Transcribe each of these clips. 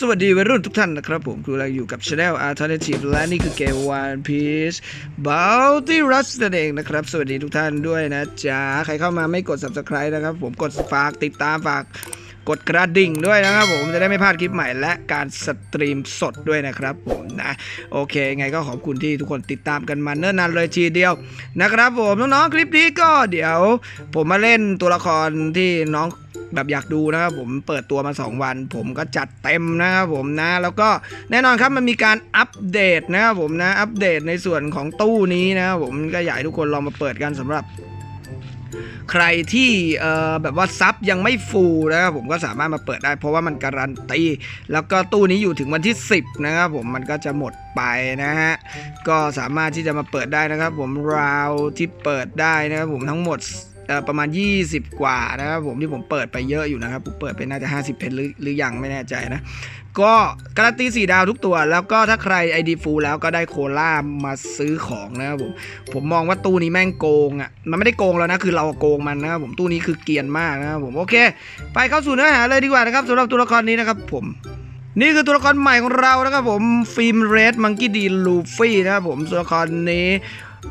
สวัสดีวัยรุ่นทุกท่านนะครับผมคุณกำลังอยู่กับ Channel Alternative และนี่คือเกม One Piece Bounty Rush นั่นเองนะครับ สวัสดีทุกท่านด้วยนะจ๊ะ ใครเข้ามาไม่กด Subscribe นะครับผมกดฝากติดตามฝากกดกระดิ่งด้วยนะครับผมจะได้ไม่พลาดคลิปใหม่และการสตรีมสดด้วยนะครับผมนะโอเค ไงก็ขอบคุณที่ทุกคนติดตามกันมาเนิ่นนานเลยทีเดียวนะครับผมน้องๆคลิปนี้ก็เดี๋ยว ผมมาเล่นตัวละครที่น้อง แบบอยากดูนะครับผมเปิดตัวมา 2 วัน ผมก็จัดเต็มนะครับผมนะ แล้วก็แน่นอนครับมันมีการอัปเดตนะครับผมนะอัปเดตในส่วนของตู้นี้นะครับผมก็อยากให้ทุกคนลองมาเปิดกันสำหรับใครที่แบบว่าซับยังไม่ฟูลนะครับผมก็สามารถมาเปิดได้ เพราะว่ามันการันตี แล้วก็ตู้นี้อยู่ถึงวันที่ 10 นะครับผมมันก็จะหมดไปนะฮะก็สามารถที่จะมาเปิดได้นะครับ ผมราวที่เปิดได้นะครับผมทั้งหมด ประมาณ 20 กว่านะครับผมที่ผมเปิดไปเยอะอยู่นะครับผมเปิดไปน่าจะ 50 เพนหรือหรือยังไม่แน่ใจนะ ก็การันตี4ดาวทุกตัว แล้วก็ถ้าใคร ID ฟูลแล้วก็ได้โคล่ามาซื้อของนะครับผมผมมองว่าตู้นี้แม่งโกงอะมันไม่ได้โกงแล้วนะคือเราโกงมันนะครับผมตู้นี้คือเกียนมากนะครับผมโอเค ไปเข้าสู่เนื้อหาเลยดีกว่านะครับสำหรับตัวละครนี้นะครับผมนี่คือตัวละครใหม่ของเรานะครับผมฟิล์มเรดมังกี้ดีลูฟี่นะครับผมตัวละครนี้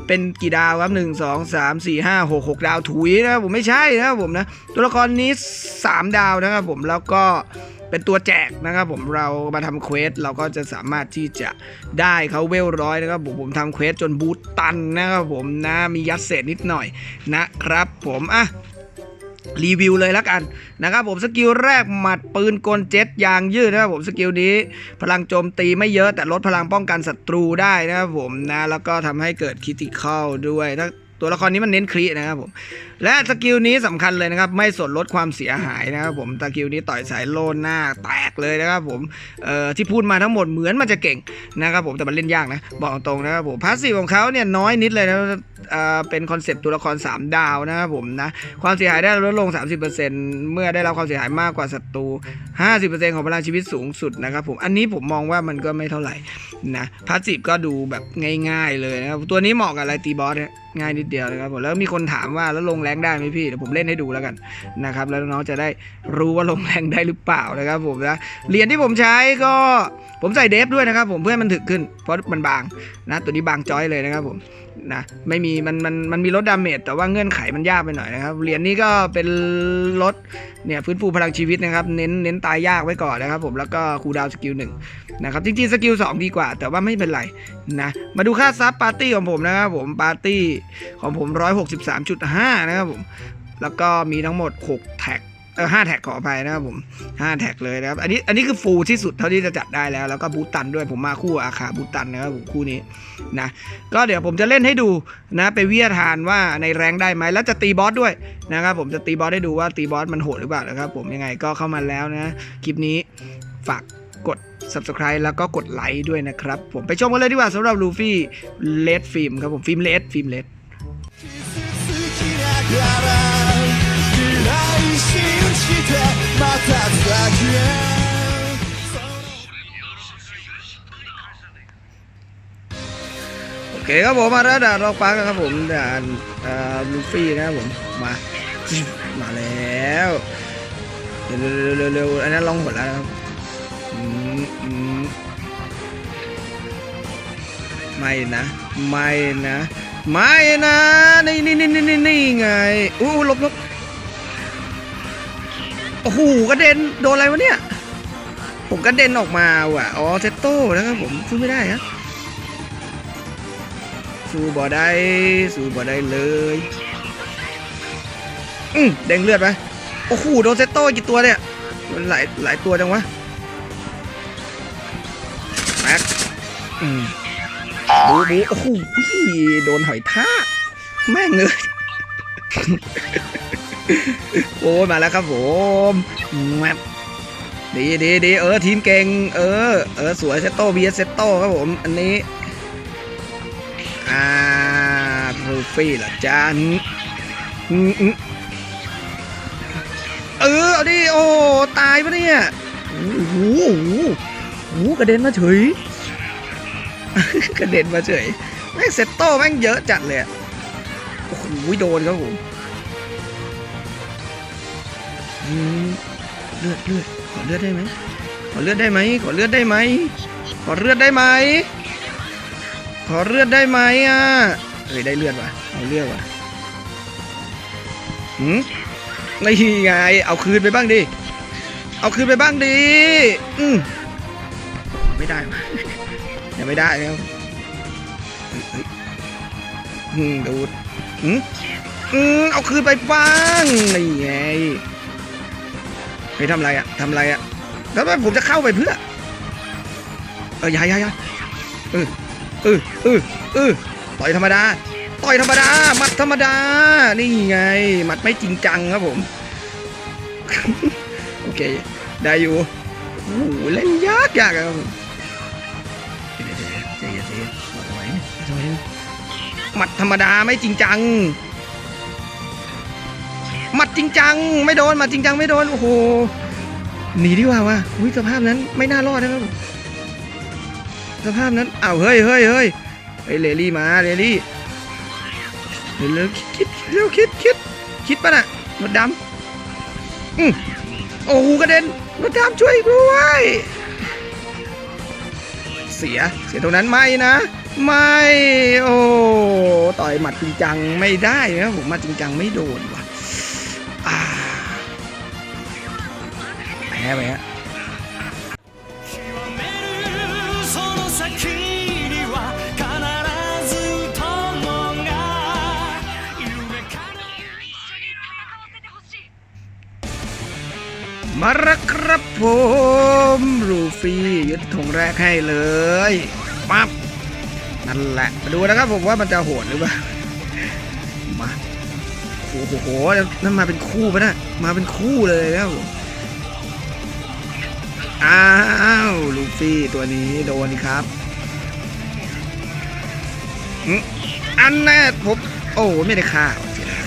เป็นกี่ดาวครับหนึ่งสองสามสี่ห้าหกหกดาวถุยนะครับผมไม่ใช่นะครับผมนะตัวละครนี้สามดาวนะครับผมแล้วก็เป็นตัวแจกนะครับผมเรามาทำเควสเราก็จะสามารถที่จะได้เขาเวลร้อยนะครับผมผมทำเควสจนบูตตันนะครับผมนะมียัดเศษนิดหน่อยนะครับผมอะ รีวิวเลยแล้วกันนะครับผมสกิลแรกหมัดปืนกลเจ็ตยางยืดนะครับผมสกิลนี้พลังโจมตีไม่เยอะแต่ลดพลังป้องกันศัตรูได้นะครับผมนะแล้วก็ทำให้เกิดคิติคอลด้วยถ้า ตัวละครนี้มันเน้นครินะครับผมและสกิลนี้สำคัญเลยนะครับ ไม่ส่วนลดความเสียหายนะครับผมสกิลนี้ต่อยสายโลนหน้าแตกเลยนะครับผมเอ่อที่พูดมาทั้งหมดเหมือนมันจะเก่งนะครับผมแต่มันเล่นยากนะ บอกตรงนะครับผมพาสซีฟของเขาเนี่ยน้อยนิดเลยนะเอ่อเป็นคอนเซปต์ตัวละคร 3 ดาวนะครับผมนะความเสียหายได้ลดลง 30%เมื่อได้รับความเสียหายมากกว่าศัตรู 50%ของพลังชีวิตสูงสุดนะครับผมอันนี้ผมมองว่ามันก็ไม่เท่าไหร่นะพาสซีฟก็ดูแบบง่าย ๆ เลยนะครับตัวนี้เหมาะกับอะไรตีบอสเนี่ยง่ายนิดเดียวนะครับผมแล้วมีคนถามว่าแล้วลงแรงได้ไหมพี่เดี๋ยวผมเล่นให้ดูแล้วกันนะครับแล้วน้องจะได้รู้ว่าลงแรงได้หรือเปล่านะครับผมนะเหรียญที่ผมใช้ก็ผมใส่เดฟด้วยนะครับผมเพื่อให้มันถึกขึ้นเพราะมันบางนะตัวนี้บางจ้อยเลยนะครับผม นะไม่มีมันมันมันมีลดดาเมจแต่ว่าเงื่อนไขมันยากไปหน่อยนะครับเหรียญนี้ก็เป็นลดเนี่ยฟื้นฟูพลังชีวิตนะครับเน้นเน้นตายยากไว้ก่อนนะครับผมแล้วก็คูดาวสกิลหนึ่งนะครับจริงๆสกิล2ดีกว่า แต่ว่าไม่เป็นไรนะมาดูค่าซับปาร์ตี้ของผมนะครับผมปาร์ตี้ของผม 163.5 นะครับผมแล้วก็มีทั้งหมด 6 แท็ก เออห้าแท็กขออภัยนะครับผมห้าแท็กเลยนะครับ อันนี้อันนี้คือฟูลที่สุดเท่าที่จะจัดได้แล้ว แล้วก็บูตันด้วยผมมาคู่อาคาบูตันนะครับผมคู่นี้นะก็เดี๋ยวผมจะเล่นให้ดูนะไปเวียทานว่าในแรงได้ไหมแล้วจะตีบอสด้วยนะครับผมจะตีบอสให้ดูว่าตีบอสมันโหดหรือเปล่านะครับผมยังไงก็เข้ามาแล้วนะคลิปนี้ฝากกด subscribe แล้วก็กดไลค์ด้วยนะครับ ผมไปชมกันเลยดีกว่าสำหรับลูฟี่เลดฟิล์มครับผมฟิล์มเลดฟิล์มเลด โอเคครับผมมาแล้วด่านรอกฟ้ากันครับผมด่านลูฟี่นะครับผมมามาแล้วเร็วเร็วเร็วรวอันนั้นลองหมดแล้วครับมไม่นะ ไม่นะ ไม่นะ นี่นี่นี่นี่นี่ไงอู้หลบหลบ อ้โหกระเด็นโดนอะไรวะเนี่ย ผมกระเด็นออกมาว่ะ อ๋อเซตโต้นะครับผมสู้ไม่ได้ฮะสู้บ่ได้สู้บ่ได้เลย อืมแดงเลือดไปโอ้โหโดนเซตโต้กี่ตัวเนี่ยมันหลายหลายตัวจังวะแม็กอืมบูบูโอ้โหโดนหอยทากแม่งเลย โอ้มาแล้วครับผมแมปดีดีดีเออทีมเก่ง เออ เออสวยเซตโต้เบียเซตโต้ครับผม อันนี้ อ่ารูฟี่เหรอจ้าเออเอาดิโอ้ตายปะเนี่ยโอ้โหโอ้โหโอ้โหกระเด็นมาเฉยกระเด็นมาเฉยแม่งเซตโต้แม่งเยอะจัดเลยโอ้โหโดนครับผม เลือดเลือดขอเลือดได้ไหมขอเลือดได้ไหมขอเลือดได้ไหมขอเลือดได้ไหมขอเลือดได้ไหมอะเอ้ยได้เลือดว่ะเอาเลือดว่ะหืมนี่ไงเอาคืนไปบ้างดิเอาคืนไปบ้างดิอืมไม่ได้ยังไม่ได้แล้วเฮ้ยเฮ้ยอืมดูอืมอืมเอาคืนไปบ้างนี่ไง ไปทำไรอะทำไรอะแล้วผมจะเข้าไปเพื่อ เออย่าอย่าอย่าเออเออเออเออต่อยธรรมดา ต่อยธรรมดาหมัดธรรมดา นี่ไงหมัดไม่จริงจังครับผม โอเค ได้อยู่โอ้โหเล่นยากยากครับผมเดี๋ยวเดี๋ยวเดี๋ยวใจเย็นใจเย็นไหวไหมไหวหมัดธรรมดาไม่จริงจัง หมัดจริงจังไม่โดนหมัดจริงจังไม่โดนโอ้โหหนีดีกว่าว่ะอุ้ยสภาพนั้นไม่น่ารอดนะครับสภาพนั้นอ้าวเฮ้ยเฮ้ยเฮ้ยเฮ้ยเลลี่มาเลลี่เร็วเร็วคิดเร็วคิดคิดคิดป่ะน่ะรถดำอืมโอ้โหกระเด็นรถดำช่วยด้วยเสียเสียตรงนั้นไม่นะ ไม่โอ้ต่อยหมัดจริงจังไม่ได้นะผมหมัดจริงจังไม่โดนว ไปฮะมาละครับผมลูฟี่ยึดธงแรกให้เลยปั๊บนั่นแหละมาดูนะครับผมว่ามันจะโหดหรือเปล่ามาโอ้โหนั่นมาเป็นคู่ปะนะมาเป็นคู่เลยนะครับผม อ้าวลูฟี่ตัวนี้โดนครับอันแน่ผมโอ้ไม่ได้ฆ่าเสียดาย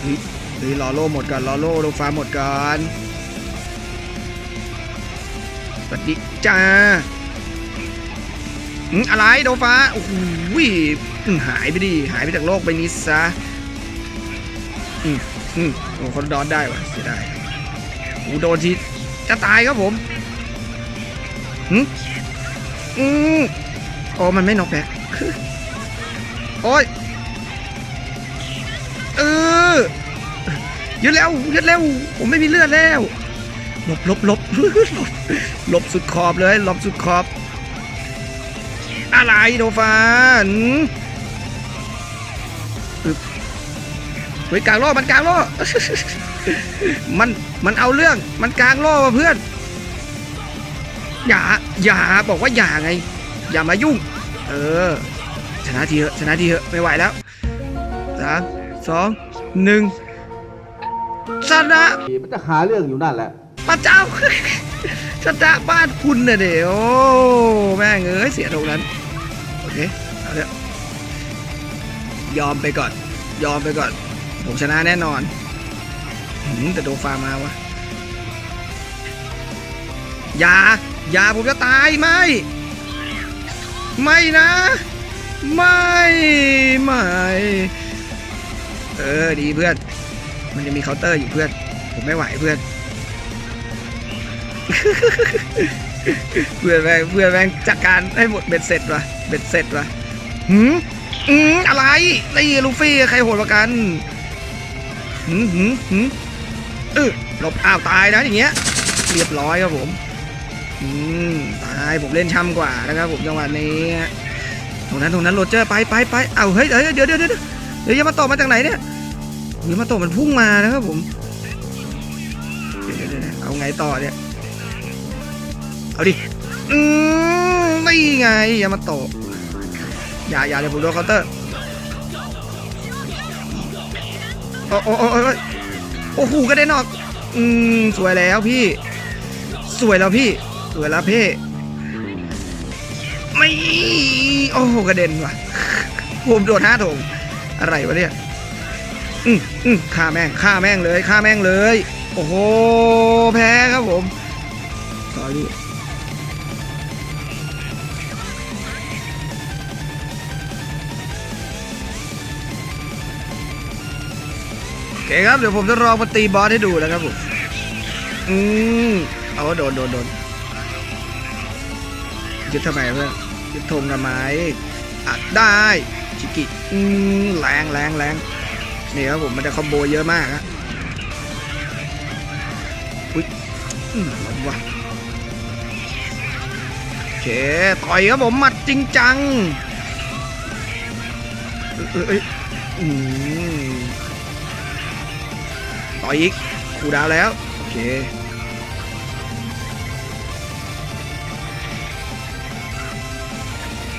เฮ้ยเฮ้ยรอโล่หมดก่อนรอโล่โลฟ้าหมดก่อนสวัสดีจ้าอืมอะไรโดฟ้าโอ้โหหายไปดิหายไปจากโลกไปนี้ซะอืมอืมโอ้คนดอนได้วะเสียดาย โอ้โดนทีจะตายครับผมอืมอืมโอ้มันไม่นอกแบ็คโอ้ยเออยึดแล้วยึดแล้ว ผมไม่มีเลือดแล้วหลบหลบหลบหลบลบสุดขอบเลยหลบสุดขอบ อะไรโดฟานอึบ เฮ้ยกลางโล่มันกลางโล่มันมันเอาเรื่องมันกลางโล่ว่ะเพื่อน อย่าอย่าบอกว่าอย่าไง อย่ามายุ่ง เออ ชนะทีเถอะชนะทีเถอะไม่ไหวแล้วสามสองหนึ่งชนะมันจะหาเรื่องอยู่นั่นแหละพระเจ้าชนะบ้านคุณน่ะเดี๋ยวแม่งเอ้ยเสียตรงนั้นโอเคเอาเถอะยอมไปก่อน ยอมไปก่อน ผมชนะแน่นอนหืมแต่โดฟามาวะอย่าอย่าผมจะตายไม่ ไม่นะ ไม่ไม่เออดีเพื่อน มันจะมีเคาน์เตอร์อยู่เพื่อน ผมไม่ไหวเพื่อน เพื่อนแม่งเพื่อนแม่งจัดการให้หมดเบ็ดเสร็จวะเบ็ดเสร็จวะหืมอืมอะไรนี่ลูฟี่ใครโหดกว่ากัน หืมหืมหืมเออหลบอ้าวตายนะอย่างเงี้ย เรียบร้อยครับผมอืมตายผมเล่นช่ำกว่านะครับผมจังหวะนี้ตรงนั้นตรงนั้นโรเจอร์ไปไปไปเอาเฮ้ยเฮ้ยเดี๋ยวเดี๋ยวเดี๋ยวเดี๋ยวยามาตอมาจากไหนเนี่ยหรือมาตกมันพุ่งมานะครับผมเอาไงต่อเนี่ยเอาดิอืมไม่ไงอย่ามาตอย่าอย่าเดี๋ยวผมโดนเคาน์เตอร์ โอ้โอ้โอ้โอ้โหกระเด็นออก อืมสวยแล้วพี่ สวยแล้วพี่ สวยแล้วพี่ไม่โอ้โหกระเด็นว่ะผมโดนห้าถงอะไรวะเนี่ยอืมอืมฆ่าแม่งฆ่าแม่งเลยฆ่าแม่งเลย โอ้โหแพ้ครับผมส เคครับ เดี๋ยวผมจะลองมาตีบอสให้ดูนะครับผม อืมเอาโดนโดนโดนยึดทำไมเพื่อนยึดธงทำไมอัดได้ชิกิอืมแรงแรงแรงนี่ครับผมมันจะคอมโบเยอะมากฮะอุ้ยอืมล้มว่ะโอเคต่อยครับผมหมัดจริงจังเอ้ยเอ้ยอืม ต่อยอีกคูดาวแล้ว โอเค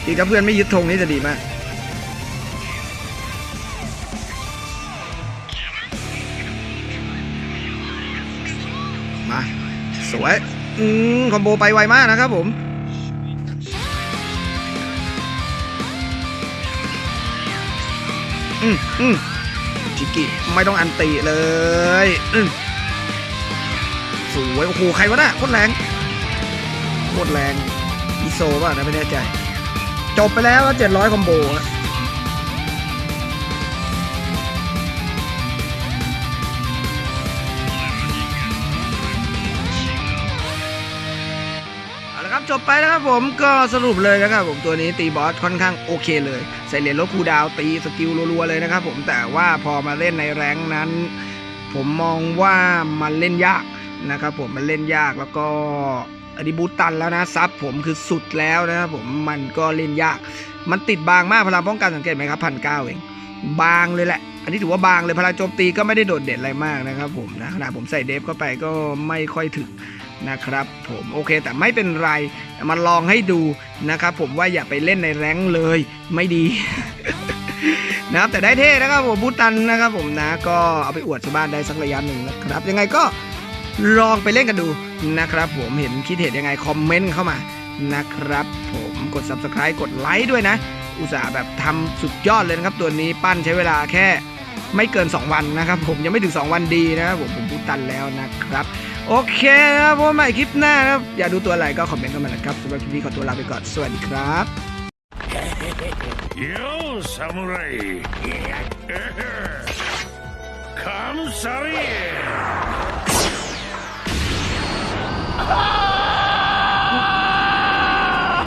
อีกถ้าเพื่อนไม่ยึดธงนี่จะดีมาก มา สวย อืม คอมโบไปไวมากนะครับผม อืมอืม ชิกิไม่ต้องอันติเลยสวย โอ้โห ใครวะน่ะโคตรแรงโคตรแรง อิโซป่ะนะไม่แน่ใจ จบไปแล้วเจ็ดร้อยคอมโบอะ เอาละครับจบไปนะครับผมก็สรุปเลยนะครับผมตัวนี้ตีบอสค่อนข้างโอเคเลยใส่เหรียญลดคูดาวตีสกิลรัวๆเลยนะครับผมแต่ว่าพอมาเล่นในแรงนั้น ผมมองว่ามันเล่นยากนะครับผมมันเล่นยากแล้วก็อันนี้บูตตันแล้วนะซับผมคือสุดแล้วนะครับผมมันก็เล่นยาก มันติดบางมากพลังป้องกันสังเกตไหมครับพันเก้าเองบางเลยแหละ อันนี้ถือว่าบางเลยพลังโจมตีก็ไม่ได้โดดเด่นอะไรมากนะครับผมนะขณะผมใส่เดฟเข้าไปก็ไม่ค่อยถึง นะครับผมโอเคแต่ไม่เป็นไรมาลองให้ดูนะครับผมว่าอย่าไปเล่นในแรงเลยไม่ดีนะครับแต่ได้เท่นะครับผมบูตันนะครับผมนะก็เอาไปอวดชาวบ้านได้สักระยะหนึ่งนะครับ ยังไงก็ลองไปเล่นกันดูนะครับ ผมเห็นคิดเห็นยังไงคอมเมนต์เข้ามานะครับ ผมกด subscribe กดไลค์ด้วยนะ อุตส่าห์แบบทำสุดยอดเลยนะครับ ตัวนี้ปั้นใช้เวลาแค่ไม่เกิน 2 วันนะครับ ผมยังไม่ถึง 2 วันดีนะครับผมผมพูดตันแล้วนะครับ โอเคครับพบใหม่คลิปหน้าครับ อยากดูตัวอะไรก็คอมเมนต์เข้ามานะครับสำหรับคลิปนี้ขอตัวลาไปก่อน สวัสดีครับยูซามุไรคั Come, sorry.